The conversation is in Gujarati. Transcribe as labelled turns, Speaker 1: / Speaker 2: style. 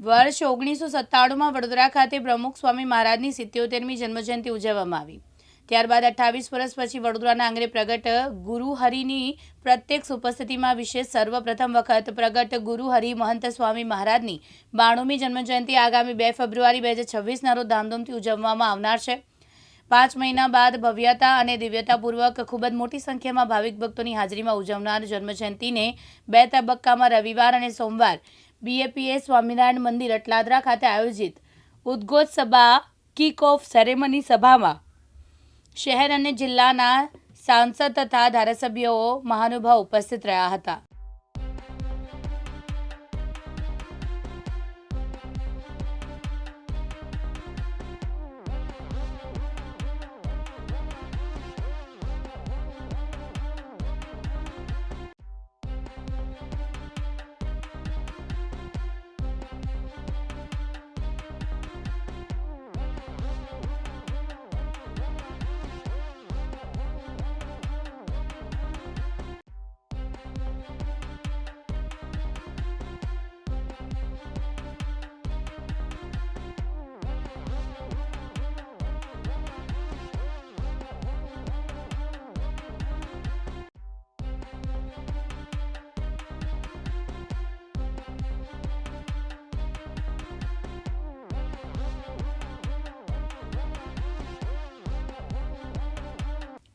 Speaker 1: વર્ષ ઓગણીસો સત્તાણુંમાં વડોદરા ખાતે પ્રમુખ સ્વામી મહારાજની સિત્યોતેરમી જન્મજયંતિ ઉજવવામાં આવી. ત્યારબાદ અઠ્ઠાવીસ વર્ષ પછી વડોદરાના આંગણે પ્રગટ ગુરુ હરિની પ્રત્યક્ષ ઉપસ્થિતિમાં વિશેષ સર્વપ્રથમ વખત પ્રગટ ગુરુ હરિ મહંત સ્વામી મહારાજની બાણુમી જન્મજયંતિ આગામી બે ફેબ્રુઆરી બે હજાર છવ્વીસના રોજ ધામધૂમથી ઉજવવામાં આવનાર છે. પાંચ મહિના બાદ ભવ્યતા અને દિવ્યતાપૂર્વક ખૂબ જ મોટી સંખ્યામાં ભાવિક ભક્તોની હાજરીમાં ઉજવનાર જન્મજયંતિને બે તબક્કામાં રવિવાર અને સોમવાર બીએપીએ સ્વામિનારાયણ મંદિર અટલાદરા ખાતે આયોજિત ઉદ્ઘોષ સભા કિક ઓફ સેરેમની સભામાં શહેર અને જિલ્લાના સાંસદ તથા ધારાસભ્યો મહાનુભાવ ઉપસ્થિત રહ્યા હતા.